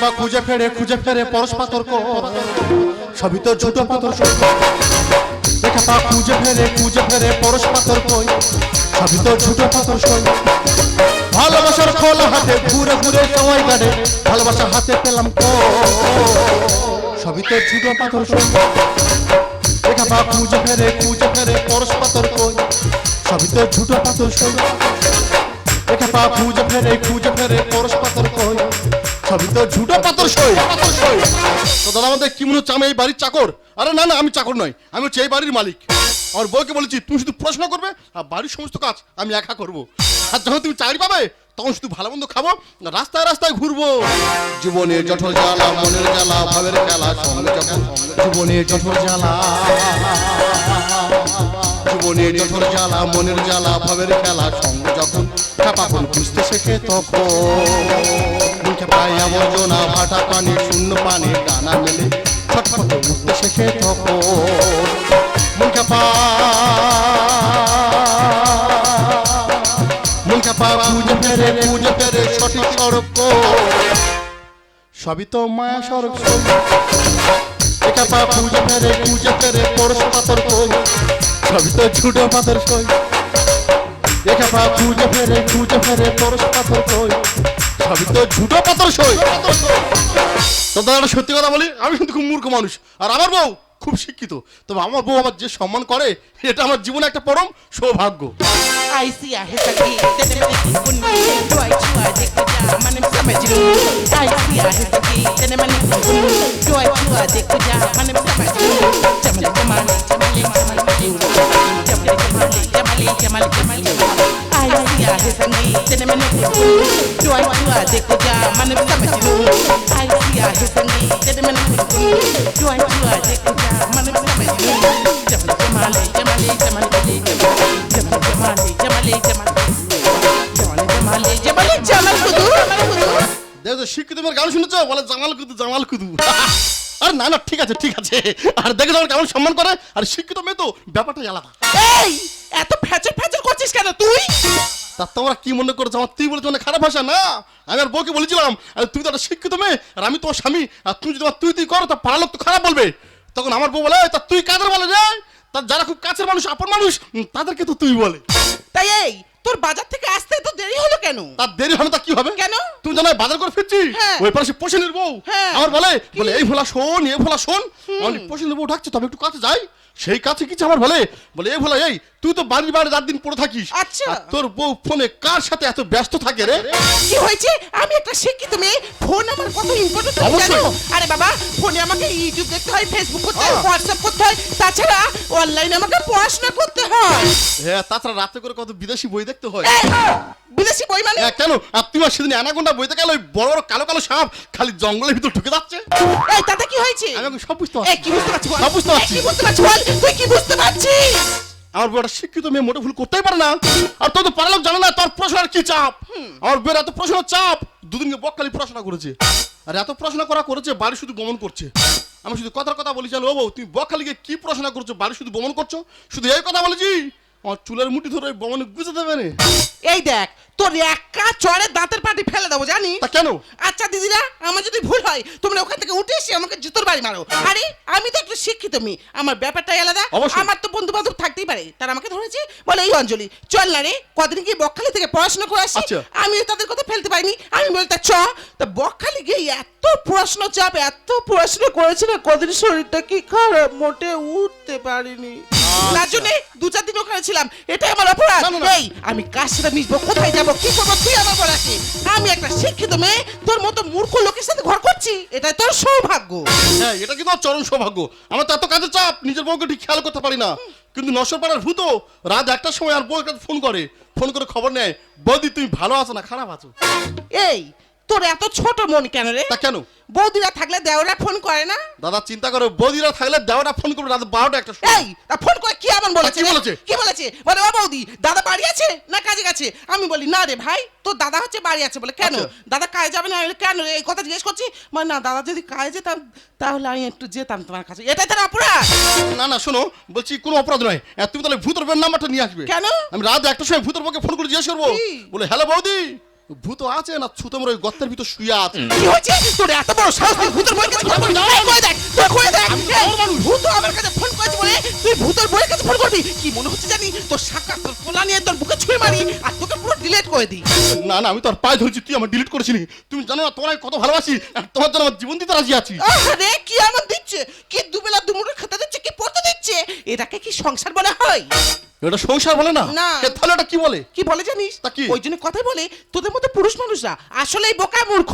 পা খুঁজে ফেরে খুঁজে ফেরে পরশ পাথর কো সবই তো ছোট পাথর একা পা খুঁজে ফেরে খুঁজে ফেরে পরশ পাথর কই। সবই তো ছোট পাথর সই। ভালোবাসার খোলা হাতে, ঘুরে ঘুরে সময় কাটে ভালোবাসা হাতে পেলাম কো সবই তো ছোট পাথর সই। একা পা খুঁজে ফেরে খুঁজে ফেরে পরশ পাথর কই। সবই তো ছোট পাথর সই। একা পা খুঁজে ফেরে খুঁজে ফেরে পরশ পাথর কই। সবই তো ঝুটো পাথর সই। তো দাদা আমাদের কি মনে হচ্ছে আমি এই বাড়ির চাকর? আরে না না আমি চাকর নই। আমি হচ্ছে এই বাড়ির মালিক। আমার বউকে বলেছি তুমি শুধু প্রশ্ন করবে আর বাড়ির সমস্ত কাজ আমি একা করব। আর যখন তুমি চাকরি পাবে তখন শুধু ভালো মন্দ খাব রাস্তায় রাস্তায় ঘুরবো। জীবনে জঠর জ্বালা মনের জ্বালা ভাবের খেলা সঙ্গে যখন জীবনে জঠর জ্বালা। জীবনে জঠর জ্বালা মনের জ্বালা ভাবের খেলা সঙ্গে যখন বুঝতে শেখে তখন। মুখে পায় আবর্জনা ভাটা পানি, শূন্য পানি ডানা মেলে উঠতে তখন মন কাপা মন কাপা খুঁজে ফেরে খুঁজে ফেরে সঠিক সড়ক সবই তো মায়া সড়ক একা পা খুঁজে ফেরে খুঁজে ফেরে পরশ পাথর কই? সবই তো ঝুটো পাথর সই একা পা খুঁজে ফেরে খুঁজে ফেরে পরশ পাথর কই? তো ঝুটো পাথর সই তো দাদা সত্যি কথা বলি আমি কিন্তু খুব মূর্খ মানুষ আর আমার বউ খুব শিক্ষিত তবে আমার বউ আমার যে সম্মান করে এটা আমার জীবনে একটা পরম সৌভাগ্য Jamal, Jamal, Jamal, Jamal, Jamal, Jamal, দেখো শিক্ষিত গান শুনেছ বলে জামাল কুদু জামাল কুদু আর না না ঠিক আছে ঠিক আছে। আর দেখে আমার কেমন সম্মান করে। আর শিক্ষিত মেয়ে তো ব্যাপারটাই আলাদা। এই এত ফ্যাচর ফ্যাচর করছিস কেন তুই? তা তোমরা কি মনে করছ? আমার তুই বলেছ মানে খারাপ ভাষা? না আমি আর বউকে বলেছিলাম আর তুই তো একটা শিক্ষিত মেয়ে আর আমি তোমার স্বামী আর তুমি যদি তুই তুই করো তা পাড়ার লোক তো খারাপ বলবে। তখন আমার বউ বলে তা তুই কাদের বলে রে? তার যারা খুব কাছের মানুষ আপন মানুষ তাদেরকে তো তুই বলে। তাই এই তোর বাজার থেকে আসতে তো দেরি হলো কেন? তার দেরি হবে তা কি হবে? কেন? তুই জানো বাজার করে ফিরছি হ্যাঁ। ওই পাশে পোষণের বউ। হ্যাঁ। আমার বলে বলে এই ভোলা শোন এই ভোলা শোন। আমি পোষণের বউ ডাকছে তবে একটু কাছে যাই। সেই কাছে কিছু আমার বলে বলে এই ভোলা এই তুই তো বাড়ির বাইরে রাত দিন পড়ে থাকিস। আচ্ছা। তোর বউ ফোনে কার সাথে এত ব্যস্ত থাকে রে? কি হয়েছে? আমি একটা শিক্ষিত মেয়ে। ফোন আমার কত ইম্পর্টেন্ট জানো? আরে বাবা ফোনে আমাকে ইউটিউব দেখতে হয় ফেসবুক করতে হয় হ্যাঁ। হোয়াটসঅ্যাপ করতে হয়। তাছাড়া অনলাইনে আমাকে পড়াশোনা করতে হয়। হ্যাঁ তাছাড়া রাতে করে কত বিদেশি বই দেখতে হয়। বিদেশি বই মানে? হ্যাঁ, কেন? তুমি আর সেদিন অ্যানাকোন্ডা বইতে গেল ওই বড় বড় কালো কালো সাপ খালি জঙ্গলের ভিতর ঢুকে যাচ্ছে। এই তাতে কি হয়েছে? আমি এখন সব বুঝতে এই পারছি কি বুঝতে পারছিস বল? সব বুঝতে এই, পারছি। কি বুঝতে পারছিস বল? তুই কি বুঝতে পারছিস? আমার বউটা শিক্ষিত মেয়ে মোটে ভুল করতেই পারে না। আর তোর তো পাড়ার লোক জানে না তোর পড়াশোনার কি চাপ? আমার বউয়ের এত পড়াশোনার চাপ দুদিনকে বকখালি পড়াশোনা করেছে। আর এত পড়াশোনা করা করেছে বাড়ি শুধু গমন করছে। আমি শুধু কথার কথা বলি জানো ও বউ তুমি বকখালিকে কি পড়াশোনা করছ বাড়ি শুধু গমন করছ? শুধু এই কথা বলেছি? আমার চুলের মুঠি ধরে ওই বমনে গুজে দেবে না এই দেখ তোর একা চড়ে দাঁতের পাটি ফেলে দেবো জানি তা কেন? আচ্ছা দিদিরা আমার যদি ভুল হয় তোমরা ওখান থেকে উঠে এসে আমাকে জুতোর বাড়ি মারো। আরে আমি তো একটু শিক্ষিত মেয়ে আমার ব্যাপারটাই আলাদা। আমার তো বন্ধু বান্ধব থাকতেই পারে তারা আমাকে ধরেছে বলে এই অঞ্জলি চল না রে কদিন গিয়ে বকখালি থেকে পড়াশোনা করে আসি। আচ্ছা। আমিও তাদের কথা ফেলতে পারিনি। আমি বলতে চ। তা বকখালি গিয়ে এত পড়াশোনা চাপ এত পড়াশোনা করেছে না কদিন শরীরটা কি খারাপ মোটে উঠতে পারিনি। তার জন্য দু চার দিন ওখানে ছিলাম এটাই আমার অপরাধ। না, না, না। এই আমি কার সাথে মিশবো কোথায় যাব কি করব তুই আমার আমি একটা শিক্ষিত মেয়ে তোর মতো মূর্খ লোকের সাথে ঘর করছি। এটাই তোর সৌভাগ্য। হ্যাঁ এটা কিন্তু আমার চরম সৌভাগ্য। আমার তো এত কাজের চাপ নিজের বউকে ঠিক খেয়াল করতে পারি না। কিন্তু নশোপাড়ার ভূত রাত একটার সময় আর বউয়ের কাছে ফোন করে ফোন করে খবর নেয় বৌদি তুমি ভালো আছো না খারাপ আছো? এই তোর এত ছোট মন কেন রে? তা কেন? বৌদিরা থাকলে দেওরা ফোন করে না? দাদা চিন্তা করো বৌদিরা থাকলে দেওরা ফোন করবে রাত বারোটা একটা। এই তা ফোন করে কি এমন বলেছে? কি বলেছে? কি বলেছে? বলে ও বৌদি দাদা বাড়ি আছে না কাজে গেছে? আমি বলি না রে ভাই তোর দাদা হচ্ছে বাড়ি আছে বলে কেন? আচ্ছা। দাদা কাজে যাবে না কেন রে? এই কথা জিজ্ঞেস করছি? মানে না দাদা যদি কাজে যেতাম তাহলে আমি একটু যেতাম তোমার কাছে। এটাই তার অপরাধ? না না শোনো বলছি কোনো অপরাধ নয়। তুমি তাহলে ভূতর নাম্বারটা নিয়ে আসবে। কেন? আমি রাত একটার সময় ভূতর ফোন করে জিজ্ঞেস করব। বলে হ্যালো বৌদি ভূত আছে না ছুতো ওই গর্তের ভিতর শুয়ে আছে? কি হয়েছে? তোর এত বড় সাহস তুই ভূতের বইয়ের কাছে ফোন করবি? কই দেখ? তুই কই দেখ? ভূত আমার কাছে ফোন করেছে বলে তুই ভূতের বইয়ের কাছে ফোন করবি? কি মনে হচ্ছে জানি তোর সাক্ষাৎ তোর পোলা নিয়ে তোর বুকে ছুঁয়ে মারি আর তোকে পুরো ডিলিট করে দিই? না না আমি তোর পায়ে ধরেছি তুই আমার ডিলিট করেছিলি। তুমি জানো না তোমার কত ভালোবাসি আর তোমার জন্য আমার জীবন দিতে রাজি আছি। আরে কি আমার দিচ্ছে? কি দুবেলা দুমুঠো খেতে দিচ্ছে কি পড়তে দিচ্ছে? এটাকে কি সংসার বলা হয়? এটা সংসার বলে না। না। তাহলে এটা কি বলে? কি বলে জানিস? তা কি? ওই জন্য কথাই বলে তোদের মতো পুরুষ মানুষরা আসলেই বোকা মূর্খ।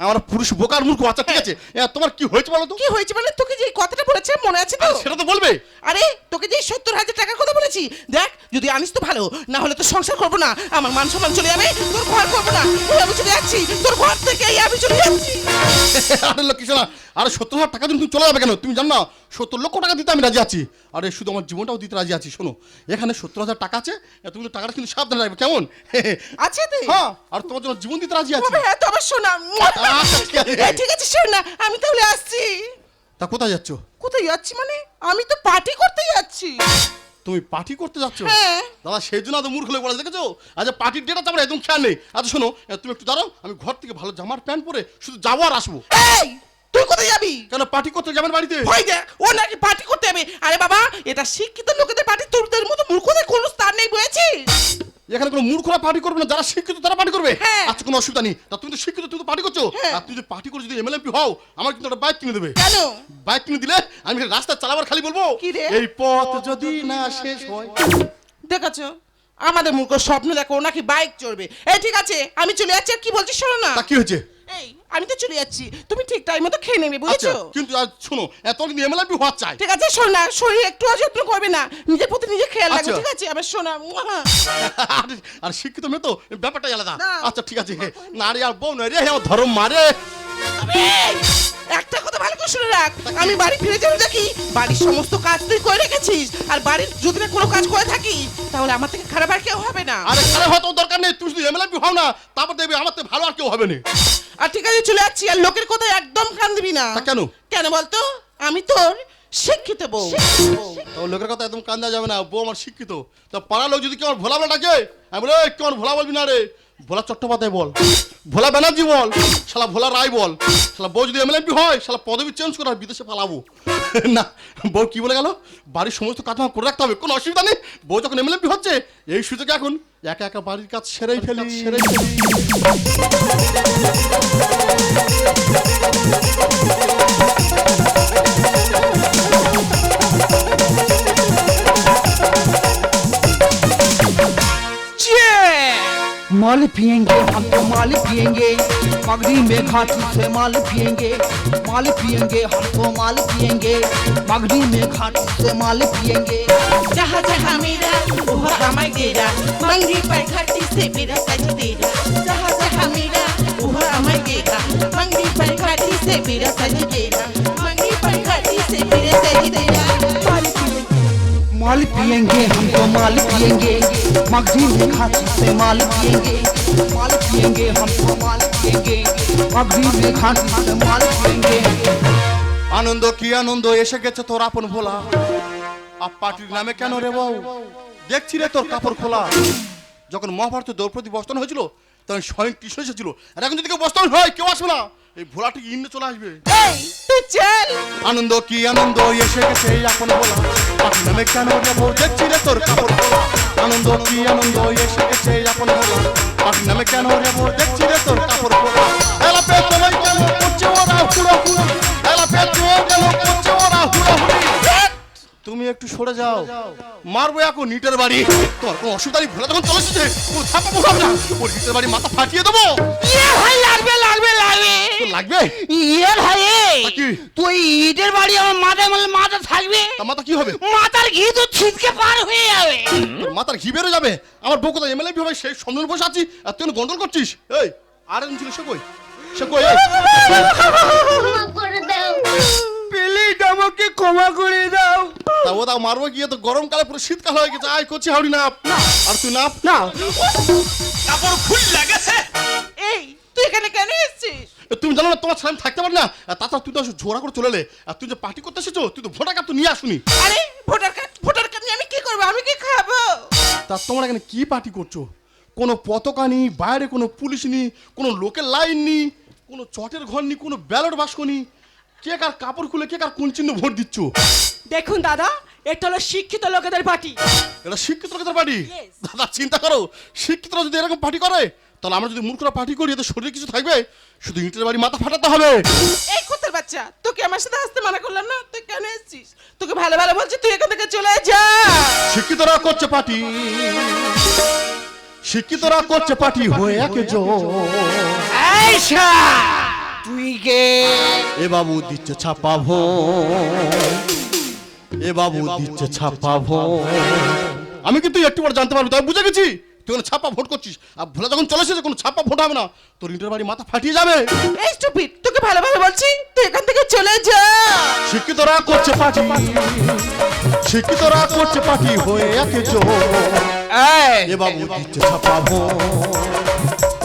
আমার পুরুষ বোকার মূর্খ আচ্ছা ঠিক আছে। এ, তোমার কি হয়েছে বলো তো? কি হয়েছে মানে তোকে যে এই কথাটা বলেছে মনে আছে তো? আরে, সেটা তো বলবে। আরে তোকে যে সত্তর হাজার টাকার কথা বলেছি দেখ যদি আনিস তো ভালো না হলে তো সংসার করব না। আমার মান সম্মান চলে যাবে তোর ঘর করব না। ওই আমি চলে যাচ্ছি তোর ঘর থেকে এই আমি চলে যাচ্ছি। আরে লক্ষ্মী শোনা আরে সত্তর হাজার টাকা তুমি চলে যাবে কেন? তুমি জানো না সত্তর লক্ষ টাকা দিতে আমি রাজি আছি। আরে শুধু আমার জীবনটাও দিতে রাজি আছি শোনো। এখানে সত্তর হাজার টাকা আছে এ, তুমি তো টাকাটা কিন্তু সাবধানে রাখবে। কেমন? আছে তুই হ্যাঁ আর তোমার জন্য জীবন দিতে রাজি আছি। হ্যাঁ তবে শোনা আচ্ছা, ঠিক আছে। এই, ঠিক আছে শোন আমি তাহলে আসছি। তা কোথায় যাচ্ছ? কোথায় যাচ্ছি মানে? আমি তো পার্টি করতে যাচ্ছি। তুমি পার্টি করতে যাচ্ছ? হ্যাঁ। দাদা সেই জন্য তো মূর্খ লোক বলে দেখেছ? আচ্ছা পার্টির ডেটা তোমার একদম খেয়াল নেই। আচ্ছা শোনো তুমি একটু দাঁড়াও আমি ঘর থেকে ভালো জামার প্যান্ট পরে শুধু যাব আর আসব। এই! তুই কোথায় যাবি? কেন পার্টি করতে যাবেন বাড়িতে? ভয় দেখ ও নাকি পার্টি করতে যাবে। আরে বাবা এটা শিক্ষিত লোকেদের পার্টি তোরদের মতো মূর্খদের কোনো স্থান নেই বুঝেছিস? এখানে কোনো মূর্খরা পার্টি করবে না যারা শিক্ষিত তারা পার্টি করবে। হ্যাঁ। আচ্ছা কোনো অসুবিধা নেই। তা তুমি তো শিক্ষিত তুমি তো পার্টি করছ। হ্যাঁ। আর তুই যদি পার্টি করে যদি এমএলএমপি হও আমার কিন্তু একটা বাইক কিনে দেবে। কেন? বাইক কিনে দিলে আমি রাস্তা চালাবার খালি বলব। কি রে? এই পথ যদি না শেষ হয়। দেখেছ? আমাদের মূর্খ স্বপ্ন দেখো ও নাকি বাইক চড়বে। এই ঠিক আছে আমি চলে যাচ্ছি আর কি বলছিস শোনো না। তা কি হয়েছে? এই আমি তো চলে যাচ্ছি। তুমি ঠিক টাইম মতো খেয়ে নেবে আচ্ছা বুঝেছ? কিন্তু আর শোনো এত কিন্তু এমএলএমপি হওয়ার চাই। ঠিক আছে শোন না শরীর একটু অযত্ন করবে না। নিজের প্রতি নিজে খেয়াল রাখবে আচ্ছা। ঠিক আছে? আবার শোনা আর- আর শিক্ষিত মেয়ে তো ব্যাপারটাই আলাদা। আচ্ছা ঠিক আছে নারী আর বউ না রে ধরম মারে একটা কথা ভালো করে শুনে রাখ। আমি বাড়ি ফিরে যাব দেখি বাড়ির সমস্ত কাজ তুই করে রেখেছিস আর বাড়ির যদি না কোনো কাজ করে থাকি তাহলে আমার থেকে খারাপ আর কেউ হবে না। আরে খারাপ হয়তো দরকার নেই তুই শুধু এমএলএমপি হও না তারপর দেখবি আমার থেকে ভালো আর কেউ হবে না। আর ঠিক আছে চলে যাচ্ছি আর লোকের কথা একদম কান দিবি না। তা কেন? কেন বলতো? আমি তোর শিক্ষিত বউ। তো লোকের কথা একদম কান্দা যাবে না বউ আমার শিক্ষিত। তা পাড়ার লোক যদি কেউ আমার ভোলা বলে ডাকে আমি বলে "এই, কেউ ভোলা বলবি না রে। ভোলা চট্টোপাধ্যায় বল, ভোলা ব্যানার্জি বল, শালা ভোলা রায় বল, শালা বউ যদি এমএলএমপি হয়, শালা পদবি চেঞ্জ করে বিদেশে পালাবো। না, বউ কি বলে গেল? বাড়ির সমস্ত কাজ আমার করে রাখতে হবে, কোনো অসুবিধা নেই। বউ যখন এমএলএমপি হচ্ছে, এই সুযোগে এখন একা একা বাড়ির কাজ সেরেই ফেলি। সেরেই ফেলি। माल पियेंगे, हम तो माल पिएँगे पगड़ी में घाटी से माल पियेंगे, माल पिएँगे हम तो माल पिएँगे पगड़ी में घाटी से माल पियेंगे। जहाँ जहाँ मेरा वहाँ हमारे डेरा मंगरी पर घाटी से मेरा सज तेरा। जहाँ जहाँ मेरा वहाँ हमारे डेरा मंगरी पर घाटी से मेरा सज पिएंगे हम तो माल पिएंगे मगजी में घाटी से माल पिएंगे माल पिएंगे हम तो माल पिएंगे मगजी में घाटी से माल पिएंगे আনন্দ কি আনন্দ এসে গেছে তোর আপন ভোলা আর পার্টির নামে কেন রে বউ দেখছি রে তোর কাপড় খোলা যখন মহাভারত দ্রৌপদী বস্ত্রণ হয়েছিল তখন স্বয়ং কৃষ্ণ এসেছিল আর এখন যদি কেউ বস্ত্রণ হয় কেউ আসবে না এই ভোলাটি ইন্ডে চলে আসবে? আনন্দ কি আনন্দ? এসে গেছে এখন বলা। কেন দেখছি রে তোর কাপড় বলা আনন্দ কি আনন্দ? এসে গেছে এখন বলা। কেন দেখছি রে তোর কাপড় বলা তোমায় কেন করছে ওরা তোমায় কেন করছে ওরা তুমি একটু সরে যাও। মারবো এখন নিটের বাড়ি। তোর কোনো অসুবিধা নেই ভোলা তখন চলে এসেছে ও থাকব না। ওর নিটের বাড়ি মাথা ফাটিয়ে দেবো। ইয়ে হাই তো লাগবে? ইয়ে ভাই কি? তুই ইটের বাড়ি আমার মাথায় মানে মাথা থাকবে? তা মাথা কি হবে? মাথার ঘি তো ছিটকে পার হয়ে যাবে। তোর মাথার ঘি বেরো যাবে। আমার বউ কোথায়? এমএলএ হবে সেই সম্মেলন বসে আছি। আর তুই গন্ডল করছিস? এই আর একজন ছিল সে কই? সে কই? এই? ক্ষমা করে দাও প্লিজ আমাকে ক্ষমা করে দাও। তা ও তা মারবো গিয়ে তো গরমকালে পুরো শীতকাল হয়ে গেছে। আয় করছি হাউড়ি নাপ। আর তুই নাপ। না। এই তুই এখানে কেন এসেছিস? তুমি জানো না তোমার ছেলে থাকতে পারি না? তাছাড়া তুই তো ঝোড়া করে চলে এলে। আর তুই যে পার্টি করতে এসেছ তুই তো ভোটার কার্ড তো নিয়ে আসুনি। আরে ভোটার কার্ড ভোটার কার্ড নিয়ে আমি কি করব? আমি কি খাব? তা তোমরা এখানে কি পার্টি করছ? কোনো পতাকা নেই বাইরে কোনো পুলিশ নেই কোনো লোকের লাইন নেই কোনো চটের ঘর নেই কোনো ব্যালট বাস্ক নেই কে কার কাপড় খুলে কে কার কোন চিহ্ন ভোট দিচ্ছ? দেখুন দাদা এটা হলো শিক্ষিত লোকেদের পার্টি। এটা শিক্ষিত লোকেদের পার্টি? দাদা চিন্তা করো শিক্ষিতরা যদি এরকম পার্টি করে তাহলে আমরা যদি মূর্খরা পার্টি করি এতে শরীরে কিছু থাকবে? শুধু ইটের বাড়ি মাথা ফাটাতে হবে। এই কুত্তার বাচ্চা তোকে আমার সাথে আসতে মানা করলাম না? তুই কেন এসেছিস? তোকে ভালো ভালো বলছি তুই এখান থেকে চলে যা। শিক্ষিতরা করছে পার্টি। শিক্ষিতরা করছে পার্টি হয়ে একে জো আইসা তুই কে? এ বাবু দিচ্ছে ছাপা ভো এ বাবু দিচ্ছে ছাপা ভো আমি কিন্তু একটু পরে জানতে পারব? তবে বুঝে গেছি? তুই কোনো ছাপা ভোট করছিস? আর ভোলা যখন চলে এসেছে কোনো ছাপা ভোট হবে না। তোর ইন্টার বাড়ি মাথা ফাটিয়ে যাবে। এই স্টুপিড তোকে ভালো ভালো বলছি তুই এখান থেকে চলে যা। শিক্ষিতরা করছে পার্টি শিক্ষিতরা করছে পার্টি হয়ে একে এই। এ বাবু দিচ্ছে ছাপা ভো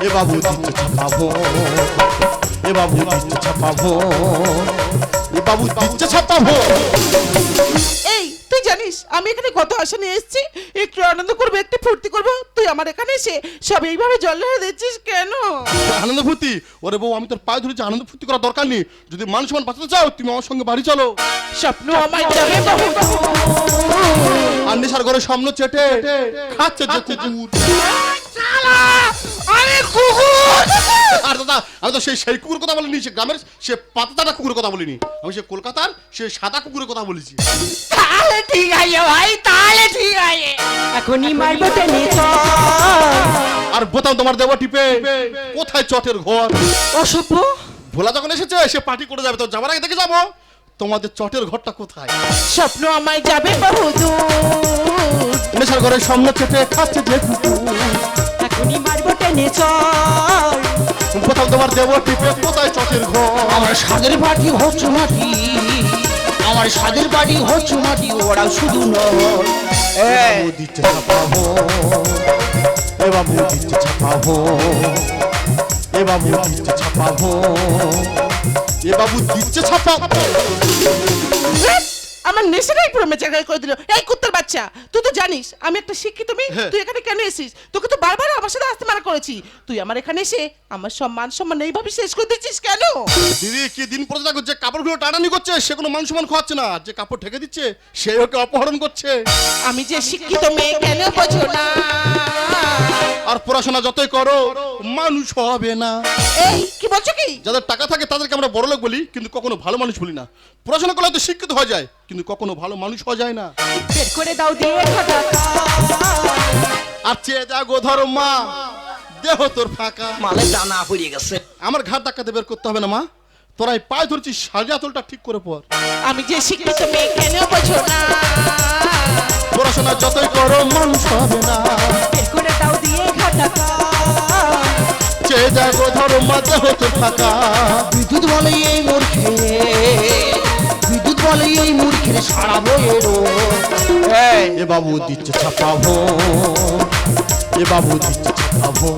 এ বাবু দিচ্ছে ছাপা ভো এ বাবু দিচ্ছে ছাপা ভো এ বাবু দিচ্ছে ছাপা ভো এই তুই জানিস আমি এখানে কত আশা নিয়ে এসেছি একটু আনন্দ করব একটু ফুর্তি করব। তুই আমার এখানে এসে সব এইভাবে জল ঢেলে দিচ্ছিস কেন? আনন্দ ফুর্তি? ওরে বউ আমি তোর পায়ে ধরেছি আনন্দ ফুর্তি করার দরকার নেই। যদি মানুষ মান বাঁচাতে চাও তুমি আমার সঙ্গে বাড়ি চলো। স্বপ্ন আমার যাবে আর নেশার ঘরে সামনে চেটে খাচ্ছে যে কুকুর আমি কুকুর! আর দাদা আমি তো সেই সেই কুকুর কথা বলিনি সে গ্রামের সে পাতাটা কুকুরের কথা বলিনি। আমি সে কলকাতার সে সাদা কুকুরের কথা বলেছি। তাহলে ঠিক আছে ভাই তাহলে ঠিক আছে। এখনই মারবো টেনে আর বোতাম তোমার দেবো টিপে। কোথায় চটের ঘর? অসভ্য। ভোলা যখন এসেছে সে পার্টি করে যাবে তো যাবার আগে দেখে যাব। তোমাদের চটের ঘরটা কোথায়? স্বপ্ন আমায় যাবে বহু দূর নেশার ঘরের সামনে চেটে খাচ্ছে যে কুকুর। এখনই মারবো টেনে চল। তোমার দেবো টিপে কোথায় চটের ঘর? আমার সাদের বাড়ি হচ্ছে মাটি আমার সাদের বাড়ি হচ্ছে মাটি ওরা শুধু নয় দিচ্ছে ছাপাবো এ বাবু ছাপাবো এ বাবু দিচ্ছে ছাপাবো এ বাবু দিচ্ছে ছাপাবো আমার নেশাটাই পুরো মেচাগাই করে দিল। এই কুত্তার বাচ্চা তুই তো জানিস আমি একটা শিক্ষিত মেয়ে হ্যাঁ। তুই এখানে কেন এসেছিস? তোকে তো বারবার আমার সাথে আসতে মানা করেছি। তুই আমার এখানে এসে আমার সম্মান সম্মান এইভাবে শেষ করে দিচ্ছিস কেন? দিদি কি দিন পরে দেখো যে কাপড়গুলো টানানি করছে সে কোনো মান সম্মান খাওয়াচ্ছে না। যে কাপড় ঠেকে দিচ্ছে সে ওকে অপহরণ করছে। আমি যে শিক্ষিত মেয়ে কেন বোঝো না? আর পড়াশোনা যতই করো মানুষ হবে না। এই কি বলছো কি? যাদের টাকা থাকে তাদেরকে আমরা বড় লোক বলি কিন্তু কখনো ভালো মানুষ বলি না। পড়াশোনা করলে তো শিক্ষিত হওয়া যায় কিন্তু কখনো ভালো মানুষ হওয়া যায় না। বের করে দাও দিয়ে আর চেয়ে যা গো ধরো মা দেহ তোর ফাঁকা। মালে টানা পড়ে গেছে। আমার ঘাট ধাক্কাতে বের করতে হবে না মা। তোরাই পায়ে ধরছিস সাজা তোলটা ঠিক করে পর। আমি যে শিক্ষিত মেয়ে কেন বোঝো না? পড়াশোনা যতই করো মানুষ হবে না। বের করে দাও দিয়ে খাটা চেয়ে যা গো ধরো মা দেহ তোর ফাঁকা। বিদ্যুৎ বলে এই মূর্খে। বলে এই মূর্খের সারাবো এরো এ বাবু দিচ্ছে ছাপাবো। এ বাবু দিচ্ছে ছাপাবো।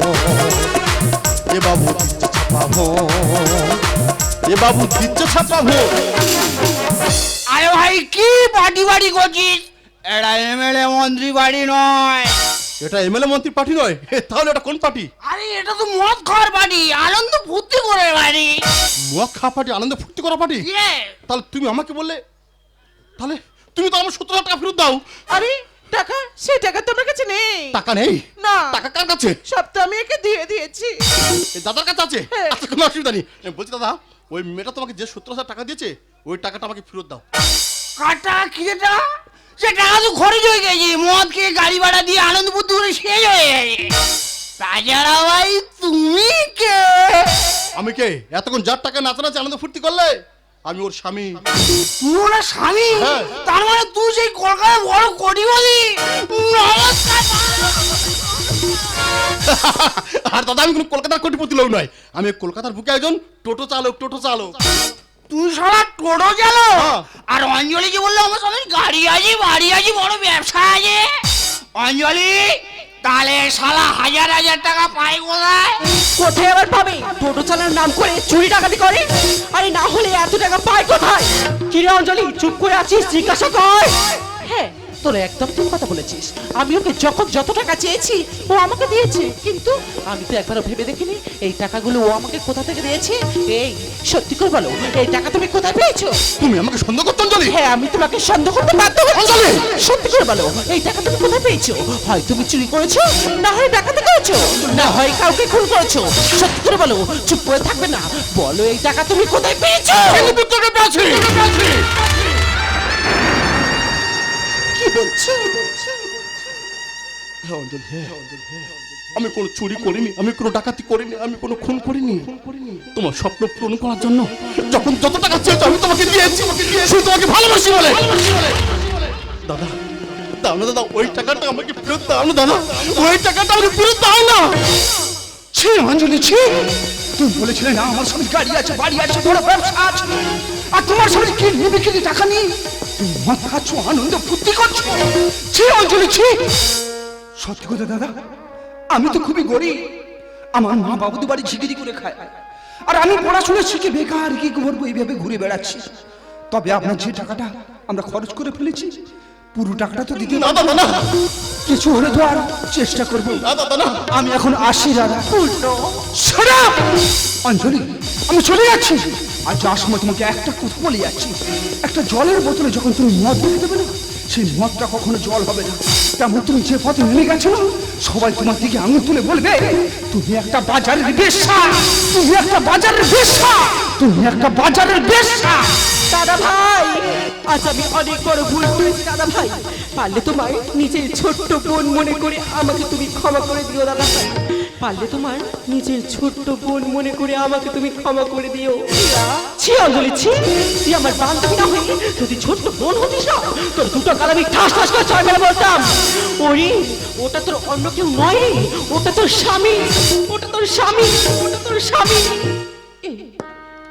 এ বাবু দিচ্ছে ছাপাবো। এ বাবু দিচ্ছে ছাপাবো। আরে ভাই কি বাড়ি বাড়ি করছিস? এটা এমএলএ মন্ত্রী বাড়ি নয়। এটা এমএলএ মন্ত্রী পার্টি নয়। এ, তাহলে এটা কোন পার্টি? আরে এটা তো মদ খাওয়ার বাড়ি আনন্দ ফুর্তি করে বাড়ি মুখ খা পার্টি আনন্দ ফুর্তি করা পার্টি? তাহলে তুমি আমাকে বললে তাহলে তুমি তো আমার সত্তর হাজার টাকা ফেরত দাও। আরে টাকা? সেই টাকা তোমার কাছে নেই। টাকা নেই? না। টাকা কার কাছে? সব তো আমি একে দিয়ে দিয়েছি। এই দাদার কাছে আছে? হ্যাঁ। আচ্ছা কোনো অসুবিধা নেই। বলছি দাদা ওই মেয়েটা তোমাকে যে সত্তর হাজার টাকা দিয়েছে ওই টাকাটা আমাকে ফেরত দাও। কাটা কি যেটা সে টাকা তো খরচ হয়ে গেছে মদ খেয়ে গাড়ি ভাড়া দিয়ে আনন্দ বুদ্ধি করে শেষ হয়ে গেছে। তাছাড়া ভাই তুমি কে? আমি কে? এতক্ষণ যার টাকা নাচানাচি আনন্দ ফুর্তি করলে? আমি ওর স্বামী। তুই ওনার স্বামী? হ্যাঁ। তার মানে তুই সেই কলকাতার বড় কোটি বলি নমস্কার আর দাদা আমি কোনো কলকাতার কোটিপতি লোক নয়। আমি কলকাতার বুকে একজন টোটো চালক টোটো চালক। তুই সারা টোটো চালো হ্যাঁ। আর অঞ্জলি যে বলল আমার সামনে গাড়ি আছে বাড়ি আছে বড় ব্যবসা আছে। অঞ্জলি তাহলে সারা হাজার হাজার টাকা পাই কোথায়? কোথায় আবার পাবে? টোটো চালার নাম করে চুরি ডাকাতি করে? আরে না হলে এত টাকা পায় কোথায়? কিরে অঞ্জলি চুপ করে আছিস জিজ্ঞাসা কর। হ্যাঁ তোরা একদম ঠিক কথা বলেছিস। আমি ওকে যখন যত টাকা চেয়েছি ও আমাকে দিয়েছে। কিন্তু আমি তো একবারও ভেবে দেখিনি এই টাকাগুলো ও আমাকে কোথা থেকে দিয়েছে? এই সত্যি করে বলো এই টাকা তুমি কোথায় পেয়েছ? তুমি আমাকে সন্দেহ করছ অঞ্জলি? হ্যাঁ আমি তোমাকে সন্দেহ করতে বাধ্য হচ্ছি। সত্যি করে বলো এই টাকা তুমি কোথায় পেয়েছ? হয় তুমি চুরি করেছ না হয় ডাকাতি করেছ না হয় কাউকে খুন করেছ। সত্যি করে বলো চুপ করে থাকবে না। বলো এই টাকা তুমি কোথায় পেয়েছ? পেয়েছি। বলছো। হ্যাঁ হ্যাঁ। আমি কোনো চুরি করিনি, আমি কোনো ডাকাতি করিনি, আমি কোনো খুন করিনি। তোমার স্বপ্ন পূরণ করার জন্য যখন যত টাকা চেয়েছো, আমি তোমাকে দিয়েছি শুধু তোমাকে ভালোবাসি বলে। দাদা, দাও না, দাদা, ওই টাকাটা আমাকে ফেরত দাও না, দাদা। ওই টাকাটা আমাকে ফেরত দাও না। ছি, অঞ্জলি, ছি। তুমি বলেছিলে না, আমার স্বামীর গাড়ি আছে, বাড়ি আছে, বড় ব্যবসা আছে। আর তোমার স্বামী কি নেবে কি টাকা নেই? তুমি মদ খাচ্ছ, আনন্দ ফুর্তি করছ। ছি, অঞ্জলি, ছি। সত্যি কথা, দাদা, আমি তো খুবই গরিব। আমার মা বাবুদের বাড়ি ঝিগিরি করে খায়। আর আমি পড়াশোনা শিখে বেকার কি করব, এইভাবে ঘুরে বেড়াচ্ছি। তবে আপনার যে টাকাটা আমরা খরচ করে ফেলেছি পুরো টাকাটা তো দিতে না না কিছু হলে তো আর চেষ্টা করব। না দাদা না আমি এখন আসি দাদা! অঞ্জলি আমি চলে যাচ্ছি। আর যাওয়ার সময় তোমাকে একটা কথা বলে যাচ্ছি। একটা জলের বোতলে যখন তুমি মদ রেখে দেবে না সেই মদটা কখনো জল হবে না। তেমন তুমি যে পথে নেমে গেছো সবাই তোমার দিকে আঙুল তুলে বলবে তুমি একটা বাজারের বেশ্যা! তুমি একটা বাজারের বেশ্যা! তুমি একটা বাজারের ভাই আজ আমি অনেক বড় ভুল করেছি দাদা ভাই। পারলে তোমার নিজের ছোট্ট বোন মনে করে আমাকে তুমি ক্ষমা করে দিও দাদা ভাই। পারলে তোমার নিজের ছোট্ট বোন মনে করে আমাকে তুমি ক্ষমা করে দিও। ছি অঞ্জলি ছি। তুই আমার বান্ধবী না হয়ে যদি ছোট্ট বোন হতিস না তোর দুটো গাল আমি ঠাস ঠাস করে ছয় মেরে বলতাম। ওরে ওটা তোর অন্য কেউ নয় রে, ওটা তোর স্বামী। ওটা তোর স্বামী। ওটা তোর স্বামী।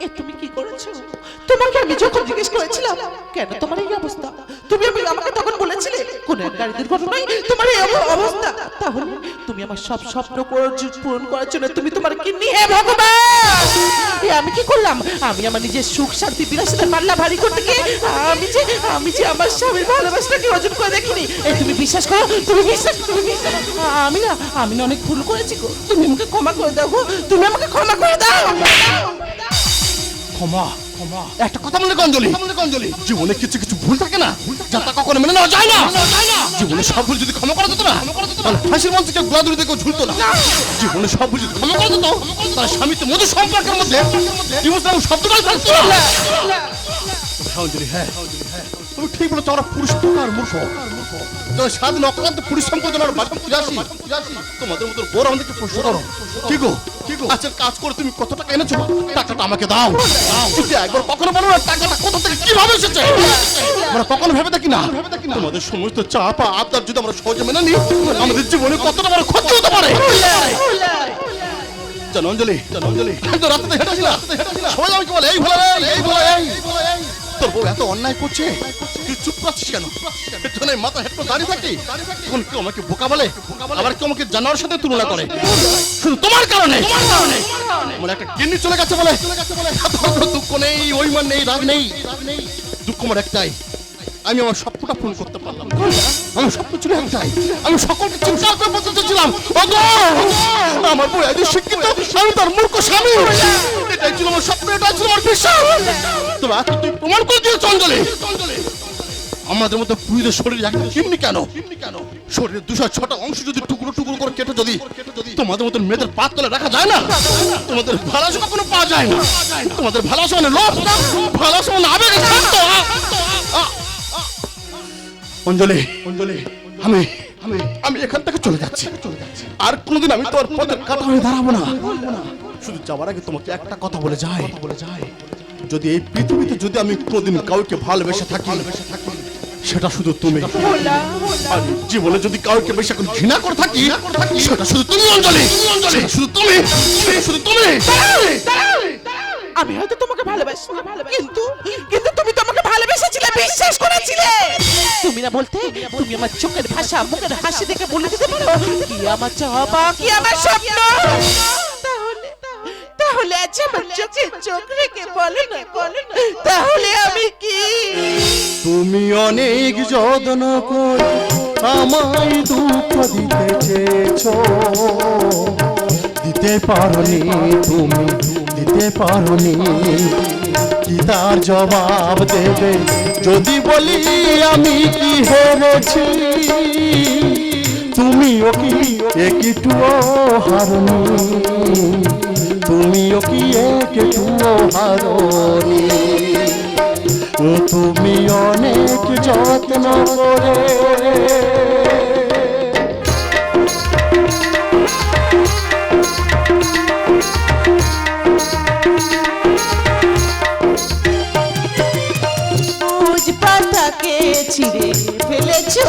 এ তুমি কি করেছ? তোমাকে আমি যখন জিজ্ঞেস করেছিলাম, কেন তোমার এই অবস্থা? তুমি আমি আমাকে তখন বলেছিলে, কোন এক গাড়ি দুর্ঘটনায় তোমার এই অবস্থা? তাহলে তুমি আমার সব স্বপ্ন পূরণ করার জন্য তুমি তোমার কি নিয়ে ভগবান! আমি কি করলাম? আমি আমার নিজের সুখ, শান্তি, বিলাসিতার পাল্লা ভারী করতে গিয়ে আমি যে আমি যে আমার স্বামীর ভালোবাসাটাকে অর্জন করে দেখিনি। এই তুমি বিশ্বাস করো? তুমি বিশ্বাস তুমি বিশ্বাস আমি না আমি না অনেক ভুল করেছি গো। তুমি আমাকে ক্ষমা করে দাও তুমি আমাকে ক্ষমা করে দাও। ক্ষমা। একটা কথা মনে অঞ্জলি অঞ্জলি। জীবনে কিছু কিছু ভুল থাকে না যা তা কখনো মেনে নেওয়া যায় না। জীবনে সব ভুল যদি ক্ষমা করা যেত না তাহলে ফাঁসির মঞ্চে কেউ গোলাদুলি দিয়ে কেউ ঝুলতো না। জীবনে সব ভুল যদি ক্ষমা করা যেত তাহলে স্বামীতে মধু সম্পর্কের মধ্যে ডিভোর্স শব্দটাই থাকতো না হ্যাঁ হ্যাঁ। তুমি ঠিক বলেছ আমরা পুরুষ প্রকার মূর্খ। পরিশ্রম করে তোমার বাড়ি ফিরে আসি তোমাদের মতো বোর আমাদেরকে প্রশ্ন করো কি গো আজকের কাজ করে তুমি কত টাকা এনেছো টাকাটা আমাকে দাও একবার কখনো বলো না টাকাটা কোথা থেকে কীভাবে এসেছে আমরা কখনো ভেবে দেখি না তোমাদের সমস্ত চাপ আবদার যদি আমরা সহজে মেনে নিই আমাদের জীবনে কতটা বড় ক্ষতি হতে পারে জানো অঞ্জলি জানো অঞ্জলি কিন্তু রাতে হেঁটেছি সবাই আমাকে বলে এই ভোলা এই, এই ভোলা এই তোর বউ এত অন্যায় করছে? তুই চুপ করছিস কেন? এর মাথা হেঁটে দাঁড়িয়ে থাকি তখন কেউ আমাকে বোকা বলে? আবার কেউ আমাকে জানোয়ার সাথে তুলনা করে? শুধু তোমার কারণে? মানে একটা গিন্নি চলে গেছে বলে? দুঃখ নেই অভিমান নেই রাগ নেই। দুঃখ আমার একটাই। আমি আমার স্বপ্নটা পূরণ করতে পারলাম না। আমার স্বপ্ন ছিল আমি সকলকে চিন্তা করে বলতে চেয়েছিলাম আমার বউ একজন শিক্ষিত আমি তার মূর্খ স্বামী! এটাই ছিল আমার স্বপ্ন, এটাই ছিল আমার বিশ্বাস। তবে তুই প্রমাণ করে দিয়েছ অঞ্জলি। আমাদের মতো পুরীদের শরীর একটা কিমনি কেন? শরীরের দুশো ছটা অংশ যদি টুকরো টুকরো করে কেটে যদি, তোমাদের মতো মেয়েদের পাত তলে রাখা যায় না? তোমাদের ভালোবাসা কখনো পাওয়া যায় না। তোমাদের ভালোবাসা মানে লোভ। ভালোবাসা মানে আবেগ। অঞ্জলি অঞ্জলি, আমি আমি আমি এখান থেকে চলে যাচ্ছি। চলে যাচ্ছি আর কোনোদিন আমি তোর পথে কাটা হয়ে দাঁড়াবো না। শুধু যাওয়ার আগে তোমাকে একটা কথা বলে যায় বলে যায় যদি এই পৃথিবীতে যদি আমি কোনোদিন কাউকে ভালোবেসে থাকি, সেটা শুধু তুমি। আর জীবনে যদি কাউকে বেশি এখন ঘৃণা করে থাকি, সেটা শুধু তুমি, অঞ্জলি। শুধু তুমি শুধু তুমি। আমি হয়তো তোমাকে ভালোবাসি, কিন্তু কিন্তু তুমি তো আমাকে ভালোবেসেছিলে, বিশ্বাস করেছিলে। তুমি না বলতে, তুমি আমার চোখের ভাষা, মুখের হাসি দেখে বলে দিতে পারো, কি আমার চাওয়া কি আমার স্বপ্ন? তাহলে আজ আমার চোখে চোখ রেখে বলো না বলো না তাহলে আমি কি? তুমি অনেক যত্ন করে আমায় দুঃখ দিতে চেয়েছ। দিতে পারনি তুমি, দিতে পারনি। কি তার জবাব দেবে? যদি বলি আমি কি হেরেছি? তুমিও কি একটুও হারনি? তুমিও কি একটুও হারনি? তুমি অনেক যত্ন করে। ছিঁড়ে ফেলেছো।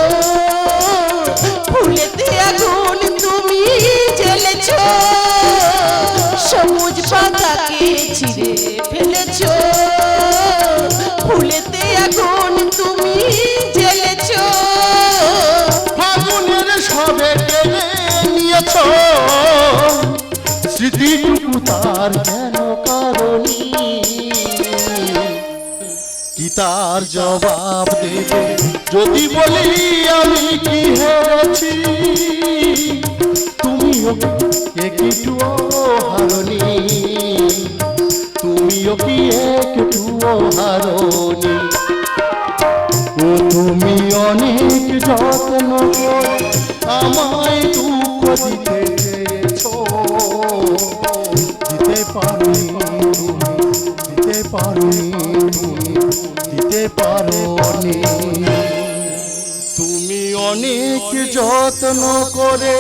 সবুজ পাতাকে ছিঁড়ে ফেলেছো। ফুলেতে আগুন তুমি জ্বেলেছো। ফাগুনের সবে কেড়ে নিয়েছ। স্মৃতিটুকু তার কেন কারণী? কি তার জবাব দেবে? যদি বলি আমি কি হেরেছি? একটুও হারনি। তুমিও কি একটুও হারনি? ও তুমি অনেক যত্ন আমায় দুঃখ দিতে দিতে তুমি দিতে তুমি অনেক যত্ন করে।